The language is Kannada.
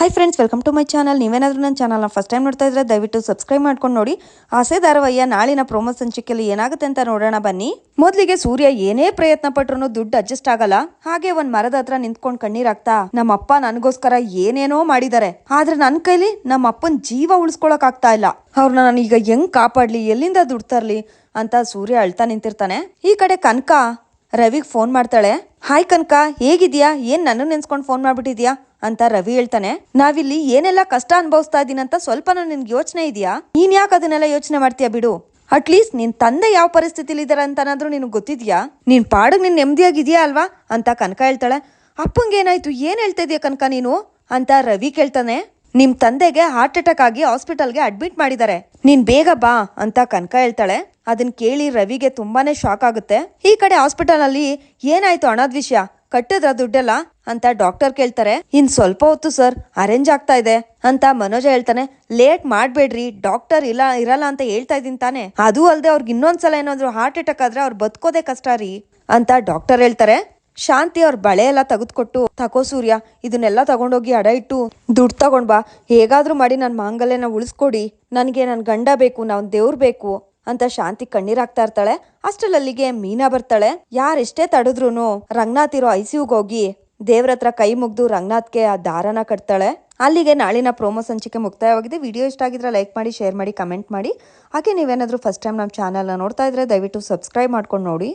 Hi friends welcome to my channel ನೀವೇನಾದರೂ ನನ್ನ ಚಾನಲ್ನ ಫಸ್ಟ್ ಟೈಮ್ ನೋಡ್ತಾ ಇದ್ರೆ ದಯವಿಟ್ಟು ಸಬ್ಸ್ಕ್ರೈಬ್ ಮಾಡ್ಕೊಂಡು ನೋಡಿ. ಆಸೆ ಧಾರವಯ್ಯ ನಾಳಿನ ಪ್ರೋಮೋ ಸಂಚಿಕೆಯಲ್ಲಿ ಏನಾಗುತ್ತೆ ಅಂತ ನೋಡೋಣ ಬನ್ನಿ. ಮೊದಲಿಗೆ ಸೂರ್ಯ ಏನೇ ಪ್ರಯತ್ನ ಪಟ್ರು ದುಡ್ಡು ಅಡ್ಜಸ್ಟ್ ಆಗಲ್ಲ. ಹಾಗೆ ಒಂದ್ ಮರದ ಹತ್ರ ನಿಂತ್ಕೊಂಡು ಕಣ್ಣೀರಾಗ್ತಾ ನಮ್ಮ ಅಪ್ಪ ನನಗೋಸ್ಕರ ಏನೇನೋ ಮಾಡಿದ್ದಾರೆ. ಆದ್ರೆ ನನ್ನ ಕೈಲಿ ನಮ್ಮ ಅಪ್ಪನ ಜೀವ ಉಳಿಸ್ಕೊಳಕ್ ಆಗ್ತಾ ಇಲ್ಲ. ಅವ್ರನ್ನ ನಾನು ಈಗ ಹೆಂಗ್ ಕಾಪಾಡ್ಲಿ? ಎಲ್ಲಿಂದ ದುಡ್ಡು ತರ್ಲಿ? ಅಂತ ಸೂರ್ಯ ಅಳ್ತಾ ನಿಂತಿರ್ತಾನೆ. ಈ ಕಡೆ ಕನಕ ರವಿಗೆ ಫೋನ್ ಮಾಡ್ತಾಳೆ. ಹಾಯ್ ಕನಕ ಹೇಗಿದ್ಯಾ ಏನ್ ನನ್ನ ನೆನ್ಸ್ಕೊಂಡು ಫೋನ್ ಮಾಡ್ಬಿಟ್ಟಿದ್ಯಾ? ಅಂತ ರವಿ ಹೇಳ್ತಾನೆ. ನಾವಿಲ್ಲಿ ಏನೆಲ್ಲ ಕಷ್ಟ ಅನುಭವಿಸ್ತಾ ಇದೀನಿ ಅಂತ ಸ್ವಲ್ಪನೂ ನಿನ್ಗೆ ಯೋಚನೆ ಇದೆಯಾ? ನೀನ್ ಯಾಕೆ ಅದನ್ನೆಲ್ಲ ಯೋಚನೆ ಮಾಡ್ತೀಯಾ ಬಿಡು? ಅಟ್ಲೀಸ್ಟ್ ನಿನ್ ತಂದೆ ಯಾವ ಪರಿಸ್ಥಿತಿಲಿ ಇದಾರೆ ಅಂತನಾದ್ರೂ ನಿನಗೆ ಗೊತ್ತಿದ್ಯಾ? ನಿನ್ ಪಾಡಿಗೆ ನಿನ್ ನೆಮ್ಮದಿಯಾಗಿದ್ಯಾ ಅಲ್ವಾ? ಅಂತ ಕನಕ ಹೇಳ್ತಾಳೆ. ಅಪ್ಪಂಗೆ ಏನಾಯ್ತು? ಏನ್ ಹೇಳ್ತಾ ಇದೀಯ ಕನಕ ನೀನು? ಅಂತ ರವಿ ಕೇಳ್ತಾನೆ. ನಿಮ್ ತಂದೆಗೆ ಹಾರ್ಟ್ ಅಟ್ಯಾಕ್ ಆಗಿ ಹಾಸ್ಪಿಟಲ್ಗೆ ಅಡ್ಮಿಟ್ ಮಾಡಿದ್ದಾರೆ ನೀನ್ ಬೇಗ ಬಾ ಅಂತ ಕನಕ ಹೇಳ್ತಾಳೆ. ಅದನ್ನ ಕೇಳಿ ರವಿಗೆ ತುಂಬಾನೇ ಶಾಕ್ ಆಗುತ್ತೆ. ಈ ಕಡೆ ಹಾಸ್ಪಿಟಲ್ ಅಲ್ಲಿ ಏನಾಯ್ತು ಹಣದ ವಿಷಯ ಕಟ್ಟಿದ್ರ ದುಡ್ಡೆಲ್ಲ? ಅಂತ ಡಾಕ್ಟರ್ ಕೇಳ್ತಾರೆ. ಇನ್ ಸ್ವಲ್ಪ ಹೊತ್ತು ಸರ್ ಅರೇಂಜ್ ಆಗ್ತಾ ಇದೆ ಅಂತ ಮನೋಜ ಹೇಳ್ತಾನೆ. ಲೇಟ್ ಮಾಡ್ಬೇಡ್ರಿ. ಡಾಕ್ಟರ್ ಇಲ್ಲ, ಇರಲ್ಲ ಅಂತ ಹೇಳ್ತಾ ಇದೀನಿ ತಾನೆ. ಅದು ಅಲ್ಲದೆ ಅವ್ರಿಗೆ ಇನ್ನೊಂದ್ಸಲ ಏನಾದ್ರು ಹಾರ್ಟ್ ಅಟ್ಯಾಕ್ ಆದ್ರೆ ಅವ್ರು ಬದುಕೋದೇ ಕಷ್ಟ ರೀ ಅಂತ ಡಾಕ್ಟರ್ ಹೇಳ್ತಾರೆ. ಶಾಂತಿ ಅವ್ರ ಬಳೆ ಎಲ್ಲ ತೆಗೆದುಕೊಟ್ಟು, ತಕೋ ಸೂರ್ಯ, ಇದನ್ನೆಲ್ಲ ತಗೊಂಡೋಗಿ ಅಡ ಇಟ್ಟು, ದುಡ್ಡು ತಗೊಂಡ್ ಬಾ. ಹೇಗಾದ್ರೂ ಮಾಡಿ ನನ್ನ ಮಾಂಗಲ್ಯನ ಉಳಿಸ್ಕೊಡಿ. ನನಗೆ ನನ್ನ ಗಂಡ ಬೇಕು, ನಾನು ದೇವ್ರು ಬೇಕು ಅಂತ ಶಾಂತಿ ಕಣ್ಣೀರಾಗ್ತಾ ಇರ್ತಾಳೆ. ಅಷ್ಟರಲ್ಲಿಗೆ ಮೀನಾ ಬರ್ತಾಳೆ. ಯಾರೆಷ್ಟೇ ತಡೆದ್ರೂ ರಂಗನಾಥ್ ಇರೋ ಐಸಿಯುಗೆ ಹೋಗಿ ದೇವ್ರ ಹತ್ರ ಕೈ ಮುಗ್ದು ರಂಗನಾಥ್ಗೆ ಆ ದಾರನ ಕಟ್ತಾಳೆ. ಅಲ್ಲಿಗೆ ನಾಳಿನ ಪ್ರೋಮೋ ಸಂಚಿಕೆ ಮುಕ್ತಾಯವಾಗಿದೆ. ವಿಡಿಯೋ ಇಷ್ಟ ಆಗಿದ್ರೆ ಲೈಕ್ ಮಾಡಿ, ಶೇರ್ ಮಾಡಿ, ಕಮೆಂಟ್ ಮಾಡಿ. ಹಾಗೆ ನೀವೇನಾದರೂ ಫಸ್ಟ್ ಟೈಮ್ ನಮ್ಮ ಚಾನಲ್ನ ನೋಡ್ತಾ ಇದ್ರೆ ದಯವಿಟ್ಟು ಸಬ್ಸ್ಕ್ರೈಬ್ ಮಾಡ್ಕೊಂಡು ನೋಡಿ.